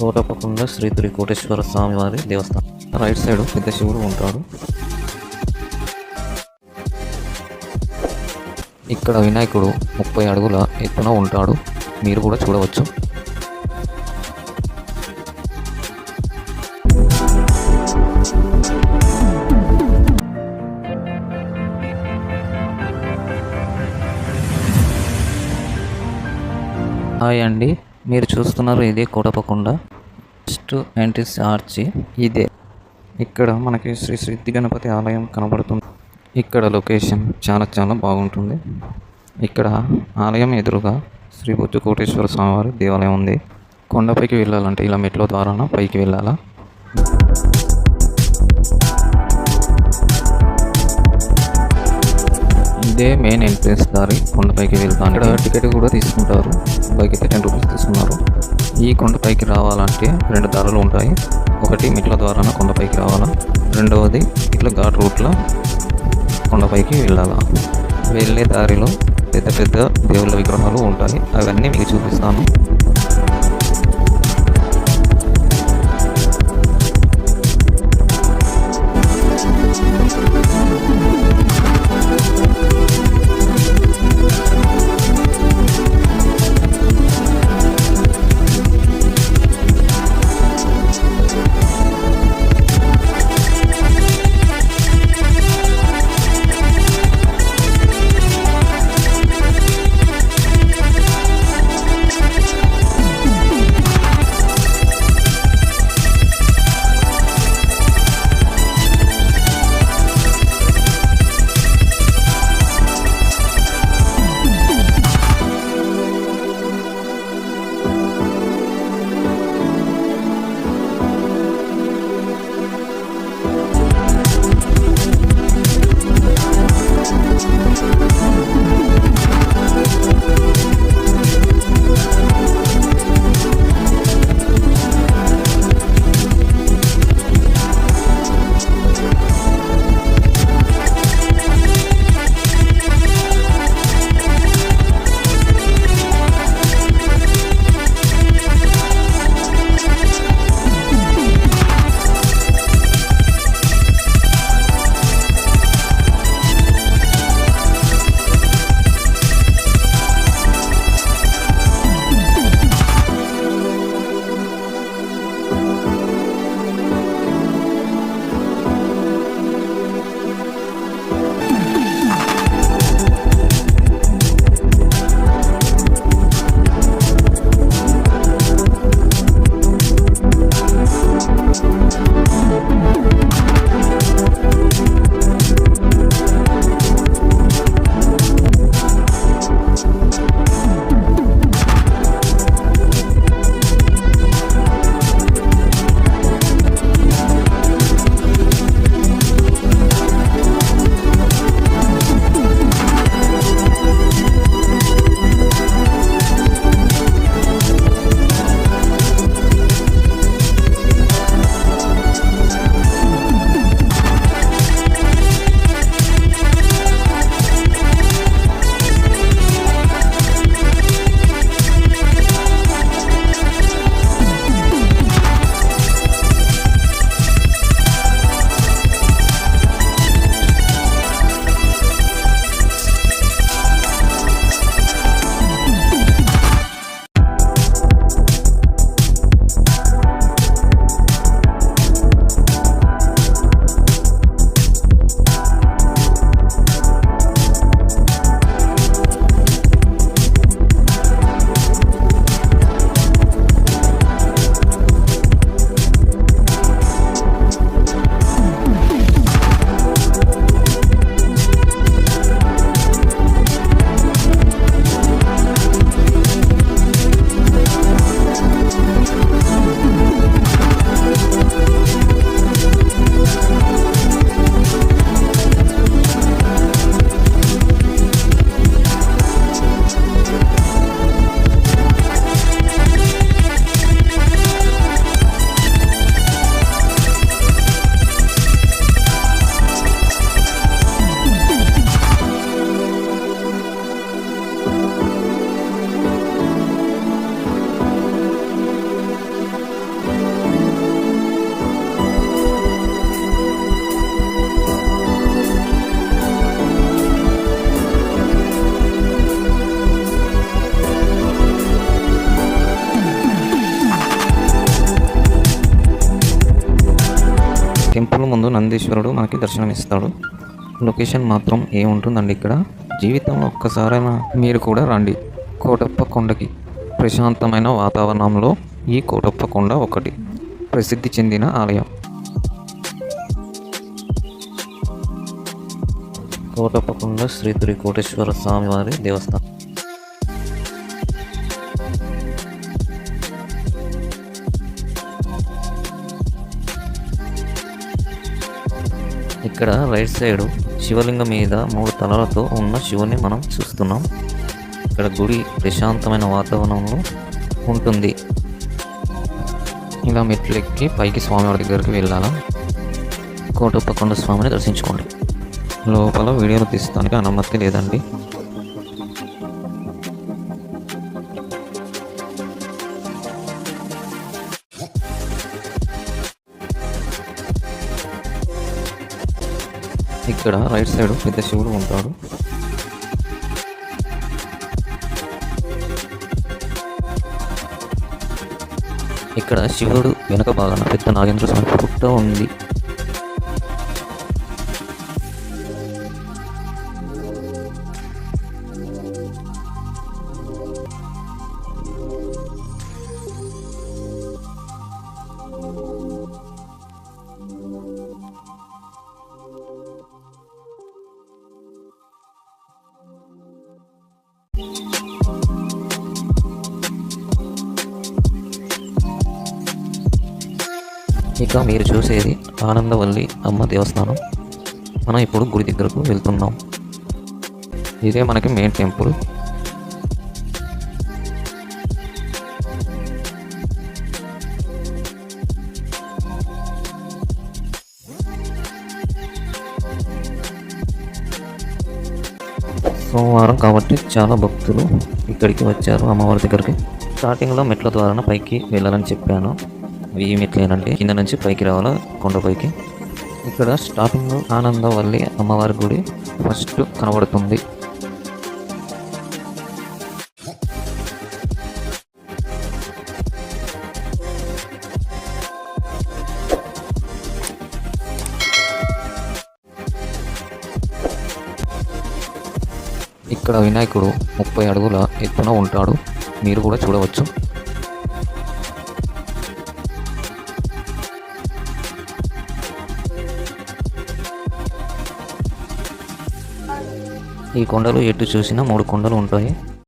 కోటపకుండా శ్రీ త్రికోటేశ్వర స్వామి వారి దేవస్థానం. Right side పెద్ద శివుడు ఉంటాడు. ఇక్కడ వినాయకుడు ముప్పై అడుగుల ఎత్తున ఉంటాడు. మీరు కూడా చూడవచ్చు. హాయ్ అండి. మీరు చూస్తున్నారు ఇదే కోటపకొండ ఫస్ట్ ఎంట్రీస్ ఆర్చి ఇదే. ఇక్కడ మనకి శ్రీ సిద్ధి గణపతి ఆలయం కనబడుతుంది. ఇక్కడ లొకేషన్ చాలా చాలా బాగుంటుంది. ఇక్కడ ఆలయం ఎదురుగా శ్రీ బుద్ధ కోటేశ్వర స్వామివారి దేవాలయం ఉంది. కొండపైకి వెళ్ళాలంటే ఇలా మెట్ల ద్వారా పైకి వెళ్ళాలా? ఇదే మెయిన్ ఎంట్రెన్స్ దారి. కొండపైకి వెళ్తాను. ఇక్కడ టికెట్ కూడా తీసుకుంటారు. బైక్ టెన్ రూపీస్ తీసుకున్నారు. ఈ కొండపైకి రావాలంటే రెండు దారులు ఉంటాయి. ఒకటి మెట్ల ద్వారా కొండపైకి రావాలా. రెండవది ఇట్లా ఘాట్ రూట్లో కొండపైకి వెళ్ళాలా. వెళ్ళే దారిలో పెద్ద పెద్ద దేవుళ్ళ విగ్రహాలు ఉంటాయి. అవన్నీ మీకు చూపిస్తాను. ముందు నందీశ్వరుడు మనకి దర్శనమిస్తాడు. లొకేషన్ మాత్రం ఏముంటుందండి ఇక్కడ? జీవితంలో ఒక్కసారైనా మీరు కూడా రండి. కోటప్ప కొండకి ప్రశాంతమైన వాతావరణంలో ఈ కోటప్ప కొండ ఒకటి. ప్రసిద్ధి చెందిన ఆలయం. కోటప్ప కొండ శ్రీ త్రికోటేశ్వర స్వామివారి దేవస్థానం. ఇక్కడ రైట్ సైడ్ శివలింగం మీద మూడు తలలతో ఉన్న శివుని మనం చూస్తున్నాం. ఇక్కడ గుడి ప్రశాంతమైన వాతావరణంలో ఉంటుంది. ఇలా మెట్లు ఎక్కి పైకి స్వామివారి దగ్గరికి వెళ్ళాలా? కోటప్పకొండ స్వామిని దర్శించుకోండి. లోపల వీడియోలు తీస్తానికి అనుమతి లేదండి. ఇక్కడ రైట్ సైడ్ పెద్ద శివుడు ఉంటాడు. ఇక్కడ శివుడు వెనక భాగాన పెద్ద నాగేంద్ర స్వామి పుట్ట ఉంది. ఇక మీరు చూసేది ఆనందవల్లి అమ్మ దేవస్థానం. మనం ఇప్పుడు గుడి దగ్గరకు వెళ్తున్నాం. ఇదే మనకి మెయిన్ టెంపుల్ సోమవారం కాబట్టి చాలా భక్తులు ఇక్కడికి వచ్చారు అమ్మవారి దగ్గరికి. స్టార్టింగ్లో మెట్ల ద్వారా పైకి వెళ్ళాలని చెప్పాను. ఈ మెట్లేనండి కింద నుంచి పైకి రావాలా కొండపైకి ఇక్కడ స్టార్టింగ్ ఆనందవల్లి అమ్మవారి గుడి ఫస్ట్ కనబడుతుంది. ఇక్కడ వినాయకుడు ముప్పై అడుగుల ఎత్తున ఉంటాడు. మీరు కూడా చూడవచ్చు. ఈ కొండలు ఎటు చూసినా మూడు కొండలు ఉంటాయి.